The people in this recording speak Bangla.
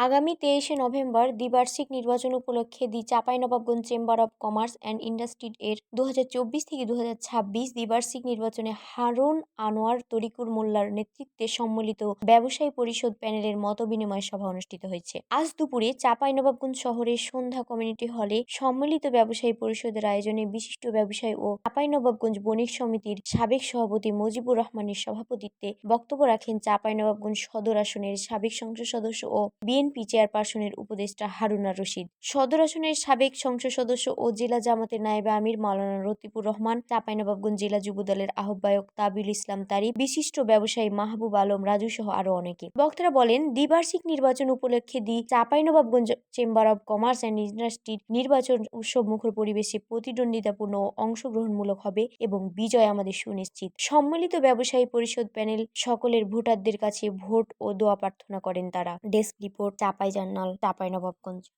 আগামী তেইশে নভেম্বর দ্বিবার্ষিক নির্বাচন উপলক্ষে the Chapainawabganj chamber of commerce and industry এর দু হাজার চব্বিশ থেকে দু হাজার ছাব্বিশ দ্বিবার্ষিক নির্বাচনে হারুন আনোয়ার তরিকুর মোল্লার নেতৃত্বে সম্মিলিত ব্যবসায়ী পরিষদ প্যানেলের মত বিনিময় সভা অনুষ্ঠিত হয়েছে। আজ দুপুরে চাঁপাইনবাবগঞ্জ শহরের সন্ধ্যা কমিউনিটি হলে সম্মিলিত ব্যবসায়ী পরিষদের আয়োজনে বিশিষ্ট ব্যবসায়ী ও চাঁপাইনবাবগঞ্জ বণিক সমিতির সাবেক সভাপতি মুজিবুর রহমানের সভাপতিত্বে বক্তব্য রাখেন চাঁপাইনবাবগঞ্জ সদর আসনের সাবেক সংসদ সদস্য ও বিএনপি চেয়ারপারসনের উপদেষ্টা হারুনা রশিদ। সদর আসনের সাবেক সংসদ সদস্য ও জেলা জামাতের নায়েবে আমির, মাওলানা রতিপুর রহমান, চাঁপাইনবাবগঞ্জ জেলা যুবদলের আহ্বায়ক তাবিল ইসলাম তারি, বিশিষ্ট ব্যবসায়ী মাহবুব আলম রাজু সহ আরও অনেকে। বক্তারা বলেন, দ্বিবার্ষিক নির্বাচন উপলক্ষে the Chapainawabganj chamber of commerce and ইন্ডাস্ট্রির নির্বাচন উৎসব মুখর পরিবেশে প্রতিদ্বন্দ্বিতাপূর্ণ ও অংশগ্রহণমূলক হবে এবং বিজয় আমাদের সুনিশ্চিত। সম্মিলিত ব্যবসায়ী পরিষদ প্যানেল সকলের ভোটারদের কাছে ভোট ও দোয়া প্রার্থনা করেন তারা। Desk report Chapai journal Chapainawabganj